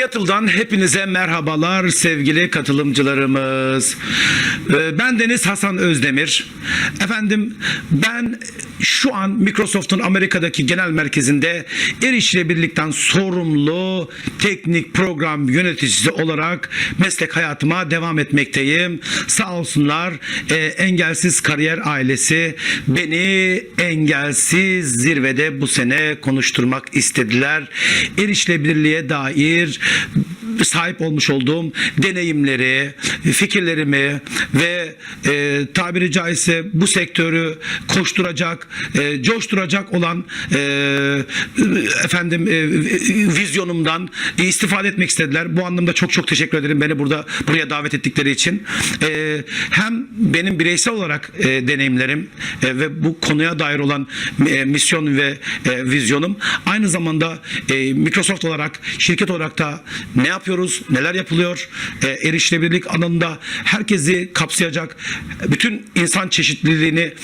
Seattle'dan hepinize merhabalar sevgili katılımcılarımız. Ee, Ben Deniz Hasan Özdemir. Efendim ben şu an Microsoft'un Amerika'daki genel merkezinde erişilebilirlikten sorumlu teknik program yöneticisi olarak meslek hayatıma devam etmekteyim. Sağ olsunlar e, engelsiz kariyer ailesi beni engelsiz zirvede bu sene konuşturmak istediler. Erişilebilirliğe dair sahip olmuş olduğum deneyimleri, fikirlerimi ve e, tabiri caizse bu sektörü koşturacak, e, coşturacak olan e, efendim e, vizyonumdan istifade etmek istediler. Bu anlamda çok çok teşekkür ederim beni burada buraya davet ettikleri için. E, hem benim bireysel olarak e, deneyimlerim e, ve bu konuya dair olan e, misyon ve e, vizyonum aynı zamanda e, Microsoft olarak şirket olarak da ne yapıyoruz, neler yapılıyor, e, erişilebilirlik alanında herkesi kapsayacak, bütün insan çeşitliliğini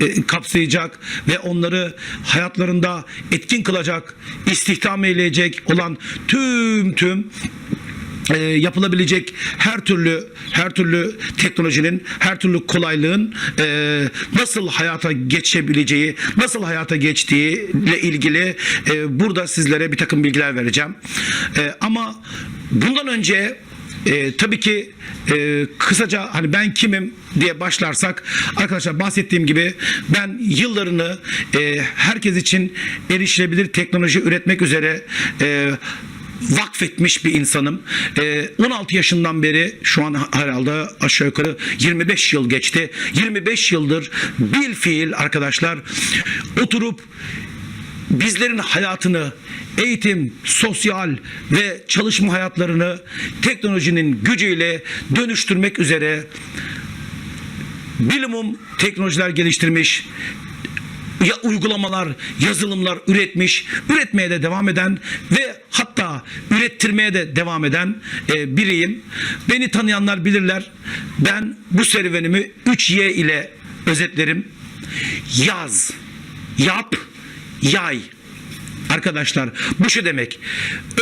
e, kapsayacak ve onları hayatlarında etkin kılacak, istihdam eyleyecek olan tüm tüm e, yapılabilecek her türlü her türlü teknolojinin her türlü kolaylığın e, nasıl hayata geçebileceği nasıl hayata geçtiği ile ilgili e, burada sizlere bir takım bilgiler vereceğim. E, ama bundan önce e, tabii ki e, kısaca hani ben kimim diye başlarsak arkadaşlar bahsettiğim gibi ben yıllarını e, herkes için erişilebilir teknoloji üretmek üzere e, vakfetmiş bir insanım. Ee, 16 yaşından beri şu an herhalde aşağı yukarı 25 yıl geçti. 25 yıldır bil fiil arkadaşlar oturup bizlerin hayatını eğitim, sosyal ve çalışma hayatlarını teknolojinin gücüyle dönüştürmek üzere bilimum teknolojiler geliştirmiş, ya uygulamalar, yazılımlar üretmiş, üretmeye de devam eden ve hatta ürettirmeye de devam eden e, biriyim. Beni tanıyanlar bilirler. Ben bu serüvenimi 3Y ile özetlerim. Yaz, yap, yay. Arkadaşlar bu şu demek.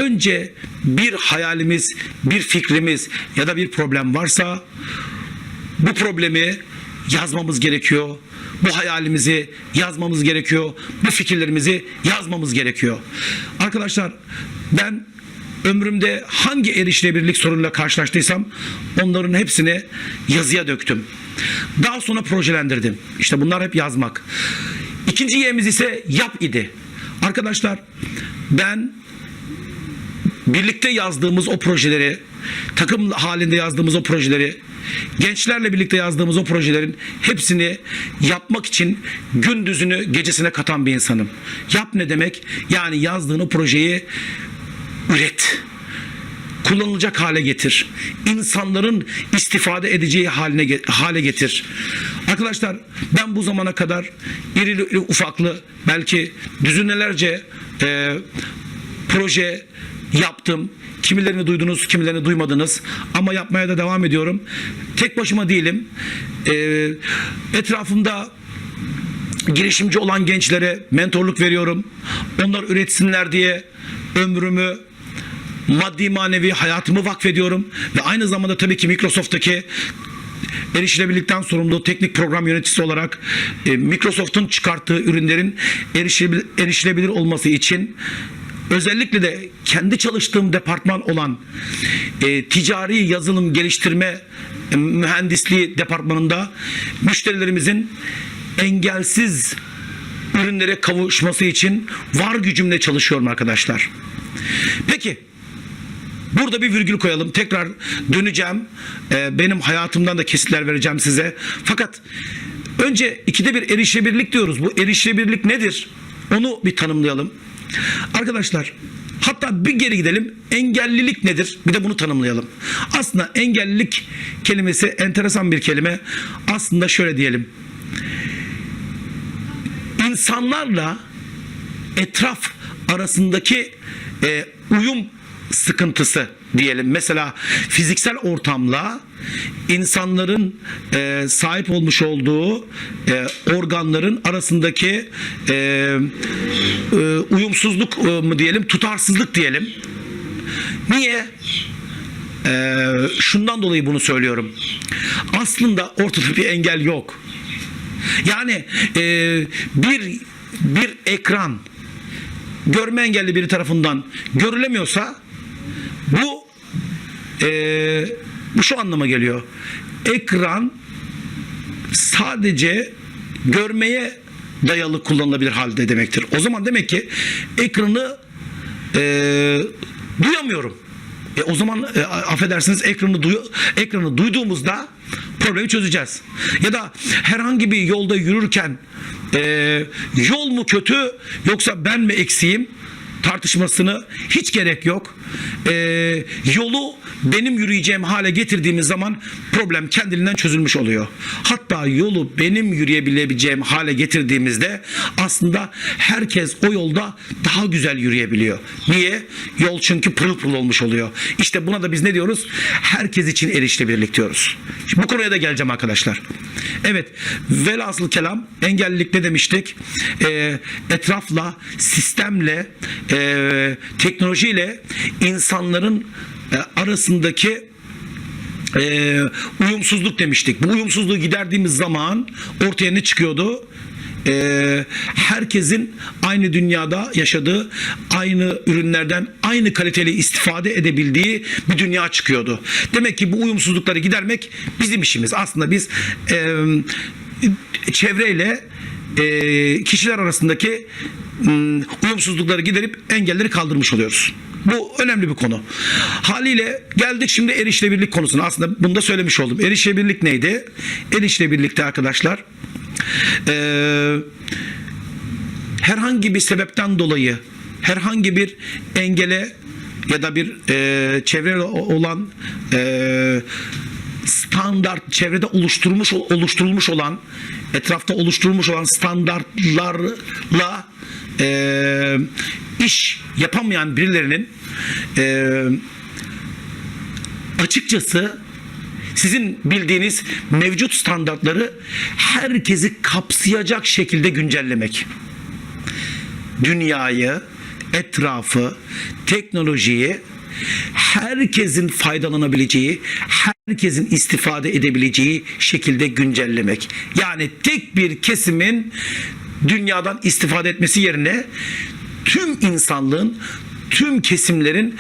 Önce bir hayalimiz, bir fikrimiz ya da bir problem varsa bu problemi yazmamız gerekiyor. Bu hayalimizi yazmamız gerekiyor. Bu fikirlerimizi yazmamız gerekiyor. Arkadaşlar ben ömrümde hangi erişilebilirlik sorunuyla karşılaştıysam onların hepsini yazıya döktüm. Daha sonra projelendirdim. İşte bunlar hep yazmak. İkinci yemiz ise yap idi. Arkadaşlar ben birlikte yazdığımız o projeleri, takım halinde yazdığımız o projeleri, gençlerle birlikte yazdığımız o projelerin hepsini yapmak için gündüzünü gecesine katan bir insanım. Yap ne demek? Yani yazdığın o projeyi üret. Kullanılacak hale getir. İnsanların istifade edeceği haline hale getir. Arkadaşlar ben bu zamana kadar irili ufaklı belki düzinelerce e, proje yaptım. Kimilerini duydunuz, kimilerini duymadınız. Ama yapmaya da devam ediyorum. Tek başıma değilim. Ee, etrafımda girişimci olan gençlere mentorluk veriyorum. Onlar üretsinler diye ömrümü maddi manevi hayatımı vakfediyorum ve aynı zamanda tabii ki Microsoft'taki erişilebilirlikten sorumlu teknik program yöneticisi olarak e, Microsoft'un çıkarttığı ürünlerin erişilebilir, erişilebilir olması için özellikle de kendi çalıştığım departman olan e, ticari yazılım geliştirme e, mühendisliği departmanında müşterilerimizin engelsiz ürünlere kavuşması için var gücümle çalışıyorum arkadaşlar. Peki Burada bir virgül koyalım. Tekrar döneceğim. Ee, benim hayatımdan da kesitler vereceğim size. Fakat önce ikide bir erişilebilirlik diyoruz. Bu erişilebilirlik nedir? Onu bir tanımlayalım. Arkadaşlar hatta bir geri gidelim. Engellilik nedir? Bir de bunu tanımlayalım. Aslında engellilik kelimesi enteresan bir kelime. Aslında şöyle diyelim. İnsanlarla etraf arasındaki e, uyum sıkıntısı diyelim. Mesela fiziksel ortamla insanların e, sahip olmuş olduğu e, organların arasındaki e, e, uyumsuzluk e, mu diyelim, tutarsızlık diyelim. Niye? Ee, şundan dolayı bunu söylüyorum. Aslında ortada bir engel yok. Yani e, bir bir ekran görme engelli biri tarafından görülemiyorsa bu e, bu şu anlama geliyor. Ekran sadece görmeye dayalı kullanılabilir halde demektir. O zaman demek ki ekranı e, duyamıyorum. E, o zaman e, affedersiniz ekranı duyu, ekranı duyduğumuzda problemi çözeceğiz. Ya da herhangi bir yolda yürürken e, yol mu kötü yoksa ben mi eksiğim tartışmasını hiç gerek yok. E, yolu benim yürüyeceğim hale getirdiğimiz zaman problem kendiliğinden çözülmüş oluyor. Hatta yolu benim yürüyebileceğim hale getirdiğimizde aslında herkes o yolda daha güzel yürüyebiliyor. Niye? Yol çünkü pırıl pırıl olmuş oluyor. İşte buna da biz ne diyoruz? Herkes için erişilebilirlik diyoruz. Şimdi bu konuya da geleceğim arkadaşlar. Evet, velhasıl kelam engellilik ne demiştik? Ee, etrafla, sistemle, e, teknolojiyle insanların e, arasındaki e, uyumsuzluk demiştik. Bu uyumsuzluğu giderdiğimiz zaman ortaya ne çıkıyordu? E, herkesin aynı dünyada yaşadığı, aynı ürünlerden aynı kaliteli istifade edebildiği bir dünya çıkıyordu. Demek ki bu uyumsuzlukları gidermek bizim işimiz. Aslında biz e, çevreyle e, kişiler arasındaki uyumsuzlukları giderip engelleri kaldırmış oluyoruz. Bu önemli bir konu. Haliyle geldik şimdi erişilebilirlik konusuna. Aslında bunu da söylemiş oldum. Erişilebilirlik neydi? Erişilebilirlikte arkadaşlar eee herhangi bir sebepten dolayı herhangi bir engele ya da bir e, çevre olan e, standart çevrede oluşturmuş oluşturulmuş olan etrafta oluşturulmuş olan standartlarla e, iş yapamayan birilerinin e, açıkçası sizin bildiğiniz mevcut standartları herkesi kapsayacak şekilde güncellemek dünyayı, etrafı, teknolojiyi herkesin faydalanabileceği, herkesin istifade edebileceği şekilde güncellemek. Yani tek bir kesimin dünyadan istifade etmesi yerine tüm insanlığın, tüm kesimlerin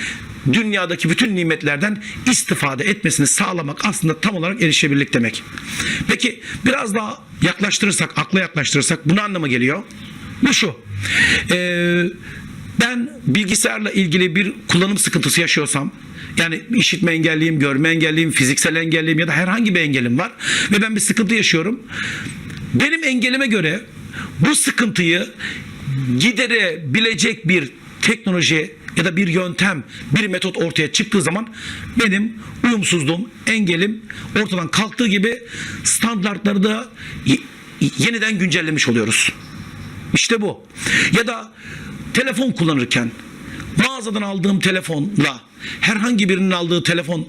dünyadaki bütün nimetlerden istifade etmesini sağlamak aslında tam olarak erişebilirlik demek. Peki biraz daha yaklaştırırsak, akla yaklaştırırsak bu ne geliyor? Bu şu. Ee, ben bilgisayarla ilgili bir kullanım sıkıntısı yaşıyorsam yani işitme engelliyim, görme engelliyim, fiziksel engelliyim ya da herhangi bir engelim var ve ben bir sıkıntı yaşıyorum. Benim engelime göre bu sıkıntıyı giderebilecek bir teknoloji ya da bir yöntem, bir metot ortaya çıktığı zaman benim uyumsuzluğum, engelim ortadan kalktığı gibi standartları da yeniden güncellemiş oluyoruz. İşte bu. Ya da telefon kullanırken mağazadan aldığım telefonla herhangi birinin aldığı telefon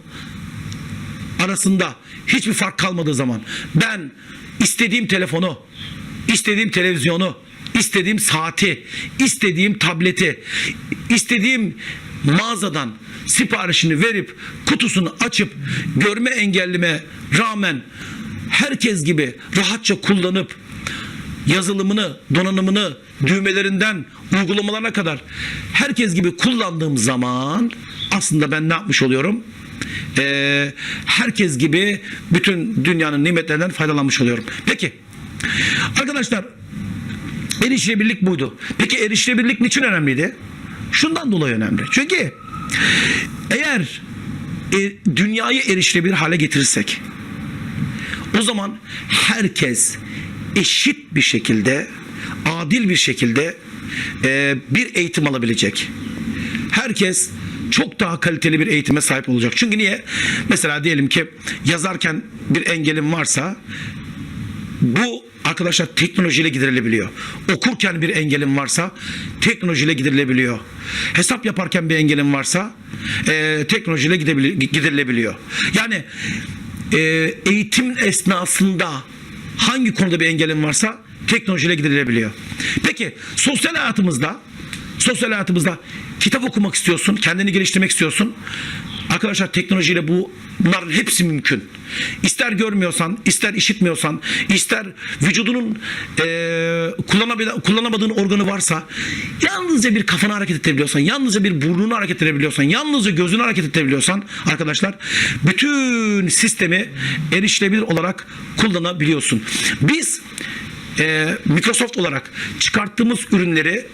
arasında hiçbir fark kalmadığı zaman ben istediğim telefonu, istediğim televizyonu, istediğim saati, istediğim tableti, istediğim mağazadan siparişini verip kutusunu açıp görme engellime rağmen herkes gibi rahatça kullanıp yazılımını, donanımını, düğmelerinden uygulamalarına kadar herkes gibi kullandığım zaman aslında ben ne yapmış oluyorum? Ee, herkes gibi bütün dünyanın nimetlerinden faydalanmış oluyorum. Peki arkadaşlar erişilebilirlik buydu. Peki erişilebilirlik niçin önemliydi? Şundan dolayı önemli. Çünkü eğer e, dünyayı erişilebilir hale getirirsek o zaman herkes eşit bir şekilde, adil bir şekilde e, bir eğitim alabilecek. Herkes çok daha kaliteli bir eğitime sahip olacak. Çünkü niye? Mesela diyelim ki yazarken bir engelim varsa bu arkadaşlar teknolojiyle giderilebiliyor. Okurken bir engelim varsa teknolojiyle giderilebiliyor. Hesap yaparken bir engelim varsa e, teknolojiyle giderilebiliyor. Yani e, eğitim esnasında hangi konuda bir engelim varsa teknolojiyle giderilebiliyor. Peki sosyal hayatımızda sosyal hayatımızda kitap okumak istiyorsun, kendini geliştirmek istiyorsun. Arkadaşlar teknolojiyle bu bunların hepsi mümkün. İster görmüyorsan, ister işitmiyorsan, ister vücudunun kullanabil- kullanamadığın organı varsa yalnızca bir kafanı hareket edebiliyorsan, yalnızca bir burnunu hareket edebiliyorsan, yalnızca gözünü hareket edebiliyorsan arkadaşlar bütün sistemi erişilebilir olarak kullanabiliyorsun. Biz eee, Microsoft olarak çıkarttığımız ürünleri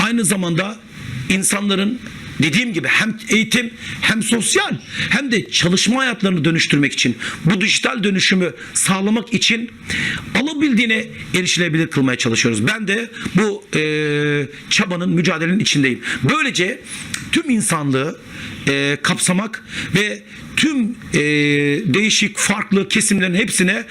aynı zamanda insanların dediğim gibi hem eğitim hem sosyal hem de çalışma hayatlarını dönüştürmek için bu dijital dönüşümü sağlamak için alabildiğine erişilebilir kılmaya çalışıyoruz. Ben de bu e, çabanın mücadelenin içindeyim. Böylece tüm insanlığı e, kapsamak ve tüm e, değişik farklı kesimlerin hepsine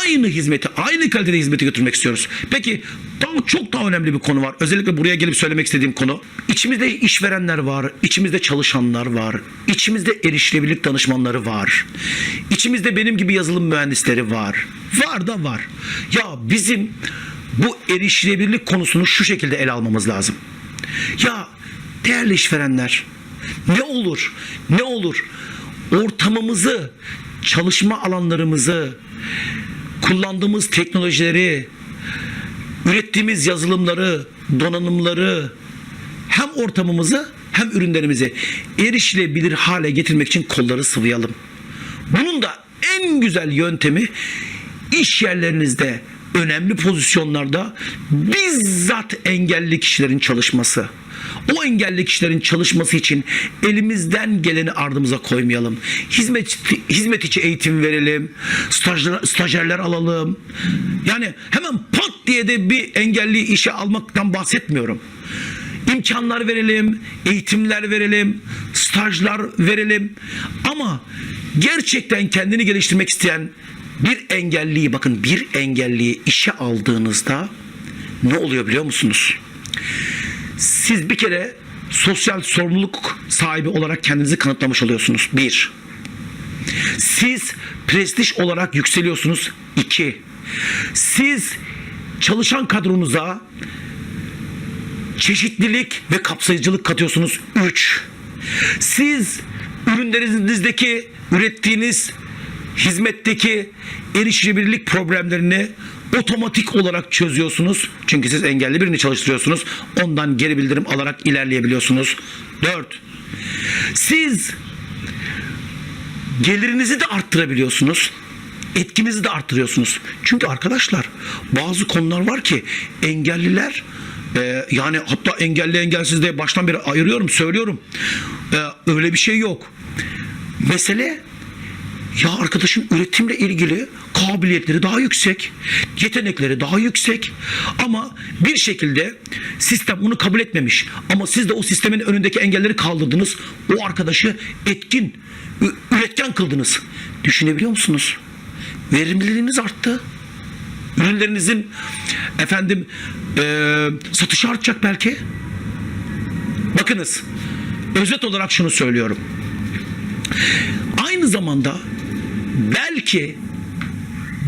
aynı hizmeti, aynı kalitede hizmeti götürmek istiyoruz. Peki daha çok daha önemli bir konu var. Özellikle buraya gelip söylemek istediğim konu. İçimizde işverenler var, içimizde çalışanlar var, içimizde erişilebilirlik danışmanları var. İçimizde benim gibi yazılım mühendisleri var. Var da var. Ya bizim bu erişilebilirlik konusunu şu şekilde ele almamız lazım. Ya değerli işverenler ne olur ne olur ortamımızı çalışma alanlarımızı kullandığımız teknolojileri ürettiğimiz yazılımları donanımları hem ortamımızı hem ürünlerimizi erişilebilir hale getirmek için kolları sıvayalım. Bunun da en güzel yöntemi iş yerlerinizde önemli pozisyonlarda bizzat engelli kişilerin çalışması. O engelli kişilerin çalışması için elimizden geleni ardımıza koymayalım. Hizmet, hizmet içi eğitim verelim. Stajyer, stajyerler alalım. Yani hemen pat diye de bir engelli işe almaktan bahsetmiyorum imkanlar verelim, eğitimler verelim, stajlar verelim. Ama gerçekten kendini geliştirmek isteyen bir engelliyi bakın bir engelliyi işe aldığınızda ne oluyor biliyor musunuz? Siz bir kere sosyal sorumluluk sahibi olarak kendinizi kanıtlamış oluyorsunuz. Bir. Siz prestij olarak yükseliyorsunuz. İki. Siz çalışan kadronuza çeşitlilik ve kapsayıcılık katıyorsunuz. 3. Siz ürünlerinizdeki ürettiğiniz hizmetteki erişilebilirlik problemlerini otomatik olarak çözüyorsunuz. Çünkü siz engelli birini çalıştırıyorsunuz. Ondan geri bildirim alarak ilerleyebiliyorsunuz. 4. Siz gelirinizi de arttırabiliyorsunuz. Etkinizi de arttırıyorsunuz. Çünkü arkadaşlar bazı konular var ki engelliler e, yani hatta engelli engelsiz diye baştan beri ayırıyorum söylüyorum. E, öyle bir şey yok. Mesele ya arkadaşın üretimle ilgili kabiliyetleri daha yüksek, yetenekleri daha yüksek ama bir şekilde sistem onu kabul etmemiş. Ama siz de o sistemin önündeki engelleri kaldırdınız. O arkadaşı etkin, üretken kıldınız. Düşünebiliyor musunuz? Verimliliğiniz arttı. Ürünlerinizin efendim eee satışı artacak belki. Bakınız özet olarak şunu söylüyorum. Aynı zamanda belki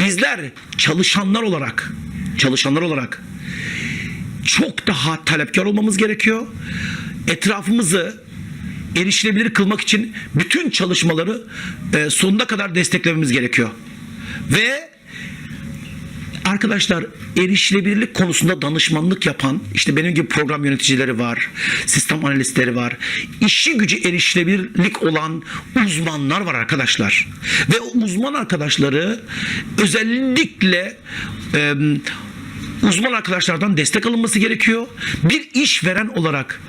bizler çalışanlar olarak çalışanlar olarak çok daha talepkar olmamız gerekiyor. Etrafımızı erişilebilir kılmak için bütün çalışmaları e, sonuna kadar desteklememiz gerekiyor. Ve arkadaşlar erişilebilirlik konusunda danışmanlık yapan işte benim gibi program yöneticileri var, sistem analistleri var. İşi gücü erişilebilirlik olan uzmanlar var arkadaşlar. Ve o uzman arkadaşları özellikle e, uzman arkadaşlardan destek alınması gerekiyor. Bir işveren olarak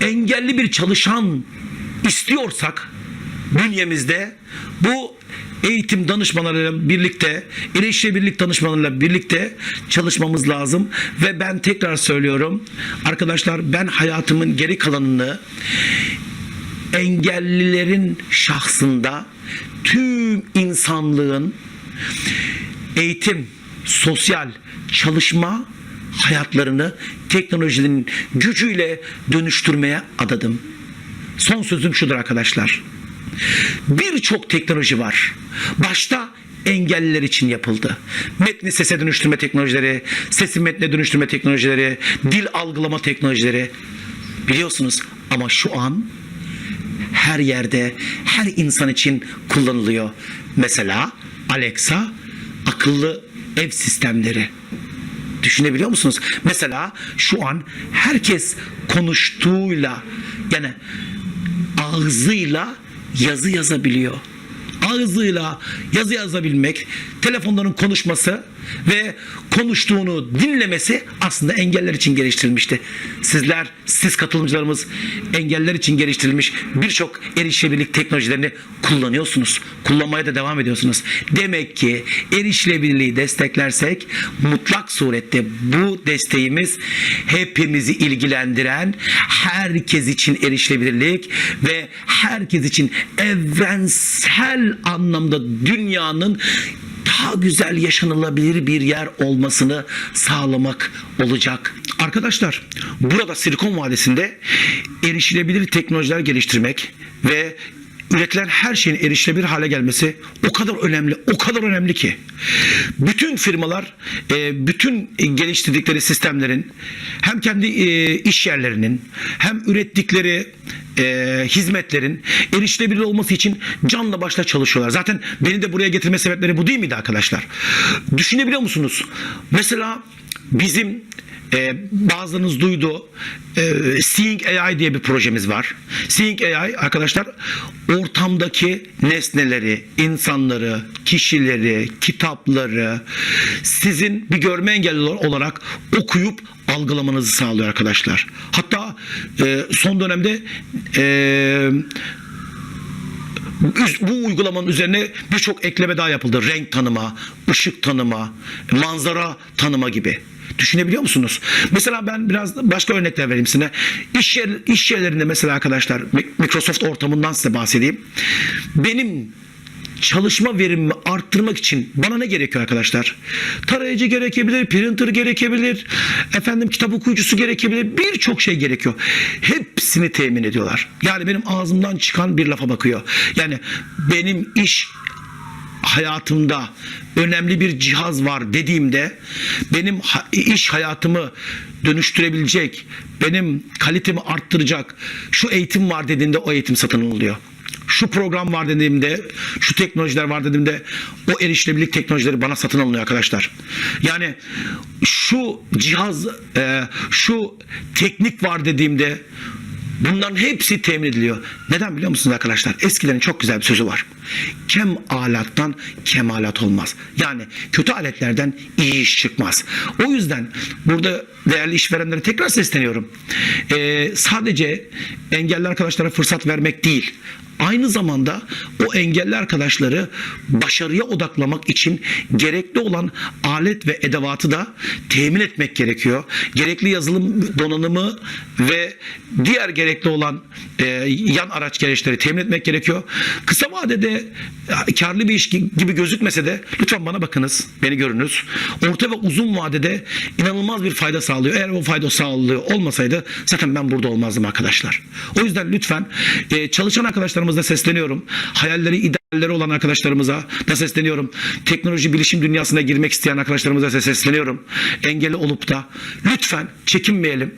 engelli bir çalışan istiyorsak bünyemizde bu eğitim danışmanlarıyla birlikte, erişilebilirlik danışmanlarıyla birlikte çalışmamız lazım. Ve ben tekrar söylüyorum arkadaşlar ben hayatımın geri kalanını engellilerin şahsında tüm insanlığın eğitim, sosyal, çalışma hayatlarını teknolojinin gücüyle dönüştürmeye adadım. Son sözüm şudur arkadaşlar. Birçok teknoloji var. Başta engelliler için yapıldı. Metni sese dönüştürme teknolojileri, sesi metne dönüştürme teknolojileri, dil algılama teknolojileri. Biliyorsunuz ama şu an her yerde, her insan için kullanılıyor. Mesela Alexa akıllı ev sistemleri. Düşünebiliyor musunuz? Mesela şu an herkes konuştuğuyla yani ağzıyla yazı yazabiliyor. Ağzıyla yazı yazabilmek, telefonların konuşması ve konuştuğunu dinlemesi aslında engeller için geliştirilmişti. Sizler, siz katılımcılarımız engeller için geliştirilmiş birçok erişilebilirlik teknolojilerini kullanıyorsunuz. Kullanmaya da devam ediyorsunuz. Demek ki erişilebilirliği desteklersek mutlak surette bu desteğimiz hepimizi ilgilendiren herkes için erişilebilirlik ve herkes için evrensel anlamda dünyanın daha güzel yaşanılabilir bir yer olmasını sağlamak olacak. Arkadaşlar burada Silikon Vadisi'nde erişilebilir teknolojiler geliştirmek ve üretilen her şeyin erişilebilir hale gelmesi o kadar önemli, o kadar önemli ki. Bütün firmalar, e, bütün geliştirdikleri sistemlerin hem kendi e, iş yerlerinin hem ürettikleri e, hizmetlerin erişilebilir olması için canla başla çalışıyorlar. Zaten beni de buraya getirme sebepleri bu değil miydi arkadaşlar? Düşünebiliyor musunuz? Mesela bizim e, bazılarınız duydu. E, Seeing AI diye bir projemiz var. Seeing AI arkadaşlar ortamdaki nesneleri, insanları, kişileri, kitapları sizin bir görme engelli olarak okuyup algılamanızı sağlıyor arkadaşlar. Hatta e, son dönemde e, bu uygulamanın üzerine birçok ekleme daha yapıldı. Renk tanıma, ışık tanıma, manzara tanıma gibi. Düşünebiliyor musunuz? Mesela ben biraz başka örnekler vereyim size. İş, yer, iş yerlerinde mesela arkadaşlar Microsoft ortamından size bahsedeyim. Benim çalışma verimimi arttırmak için bana ne gerekiyor arkadaşlar? Tarayıcı gerekebilir, printer gerekebilir, efendim kitap okuyucusu gerekebilir, birçok şey gerekiyor. Hepsini temin ediyorlar. Yani benim ağzımdan çıkan bir lafa bakıyor. Yani benim iş hayatımda önemli bir cihaz var dediğimde benim iş hayatımı dönüştürebilecek, benim kalitemi arttıracak şu eğitim var dediğinde o eğitim satın alınıyor şu program var dediğimde, şu teknolojiler var dediğimde o erişilebilirlik teknolojileri bana satın alınıyor arkadaşlar. Yani şu cihaz, e, şu teknik var dediğimde Bunların hepsi temin ediliyor. Neden biliyor musunuz arkadaşlar? Eskilerin çok güzel bir sözü var. Kem alattan kemalat olmaz. Yani kötü aletlerden iyi iş çıkmaz. O yüzden burada değerli işverenlere tekrar sesleniyorum. Ee, sadece engelli arkadaşlara fırsat vermek değil. Aynı zamanda o engelli arkadaşları başarıya odaklamak için gerekli olan alet ve edevatı da temin etmek gerekiyor. Gerekli yazılım donanımı ve diğer gerekli olan e, yan araç gereçleri temin etmek gerekiyor. Kısa vadede karlı bir iş gibi gözükmese de lütfen bana bakınız, beni görünüz. Orta ve uzun vadede inanılmaz bir fayda sağlıyor. Eğer o fayda sağlıyor olmasaydı zaten ben burada olmazdım arkadaşlar. O yüzden lütfen e, çalışan arkadaşlarımıza sesleniyorum. Hayalleri, idealleri olan arkadaşlarımıza da sesleniyorum. Teknoloji, bilişim dünyasına girmek isteyen arkadaşlarımıza da sesleniyorum. Engelli olup da lütfen çekinmeyelim.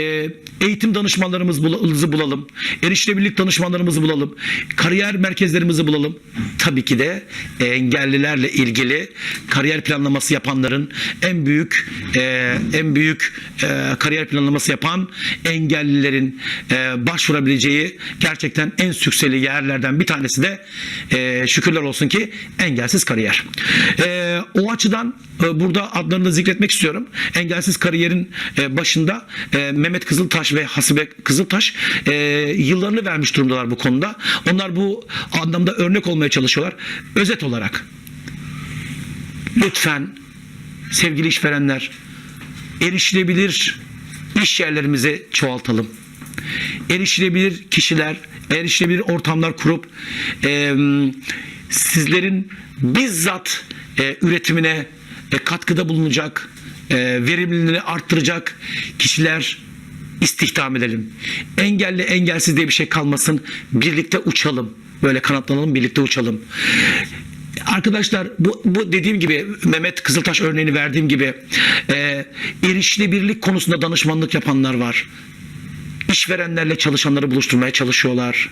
E, eğitim danışmanlarımızı bulalım. Erişilebilirlik danışmanlarımızı bulalım. Kariyer merkezlerimizi bulalım. Tabii ki de engellilerle ilgili kariyer planlaması yapanların en büyük e, en büyük e, kariyer planlaması yapan engellilerin e, başvurabileceği gerçekten en sükseli yerlerden bir tanesi de e, şükürler olsun ki engelsiz kariyer. E, o açıdan e, burada adlarını da zikretmek istiyorum. Engelsiz kariyerin e, başında e, Mehmet Kızıltaş ve Hasibe Kızıltaş e, yıllarını vermiş durumdalar bu konuda. Onlar bu anlamda örnek olmaya çalışıyorlar. Özet olarak lütfen sevgili işverenler erişilebilir iş yerlerimizi çoğaltalım. Erişilebilir kişiler, erişilebilir ortamlar kurup e, sizlerin bizzat e, üretimine e, katkıda bulunacak, e, verimliliğini arttıracak kişiler istihdam edelim. Engelli engelsiz diye bir şey kalmasın. Birlikte uçalım. Böyle kanatlanalım birlikte uçalım. Arkadaşlar bu, bu dediğim gibi Mehmet Kızıltaş örneğini verdiğim gibi e, erişilebilirlik konusunda danışmanlık yapanlar var işverenlerle çalışanları buluşturmaya çalışıyorlar.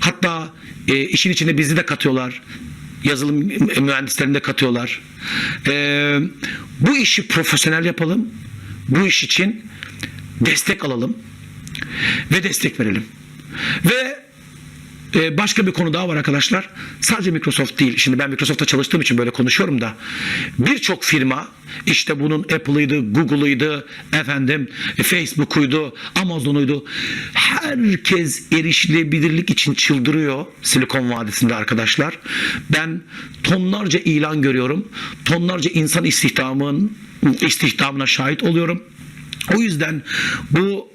Hatta e, işin içine bizi de katıyorlar. Yazılım mühendislerini de katıyorlar. E, bu işi profesyonel yapalım. Bu iş için destek alalım ve destek verelim. Ve ee, başka bir konu daha var arkadaşlar. Sadece Microsoft değil. Şimdi ben Microsoft'ta çalıştığım için böyle konuşuyorum da birçok firma işte bunun Apple'ıydı, Google'ıydı, efendim Facebook'uydu, Amazon'uydu. Herkes erişilebilirlik için çıldırıyor Silikon Vadisi'nde arkadaşlar. Ben tonlarca ilan görüyorum. Tonlarca insan istihdamın istihdamına şahit oluyorum. O yüzden bu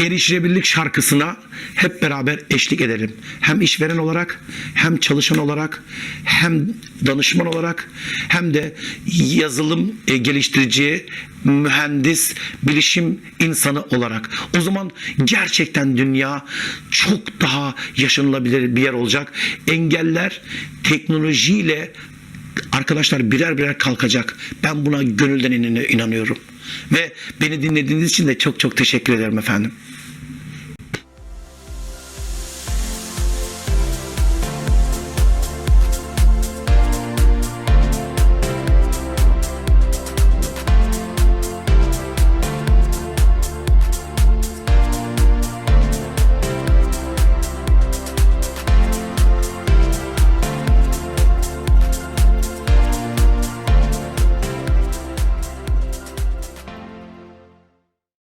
erişilebilirlik şarkısına hep beraber eşlik edelim. Hem işveren olarak, hem çalışan olarak, hem danışman olarak, hem de yazılım e, geliştirici, mühendis, bilişim insanı olarak. O zaman gerçekten dünya çok daha yaşanılabilir bir yer olacak. Engeller teknolojiyle arkadaşlar birer birer kalkacak. Ben buna gönülden inan- inanıyorum. Ve beni dinlediğiniz için de çok çok teşekkür ederim efendim.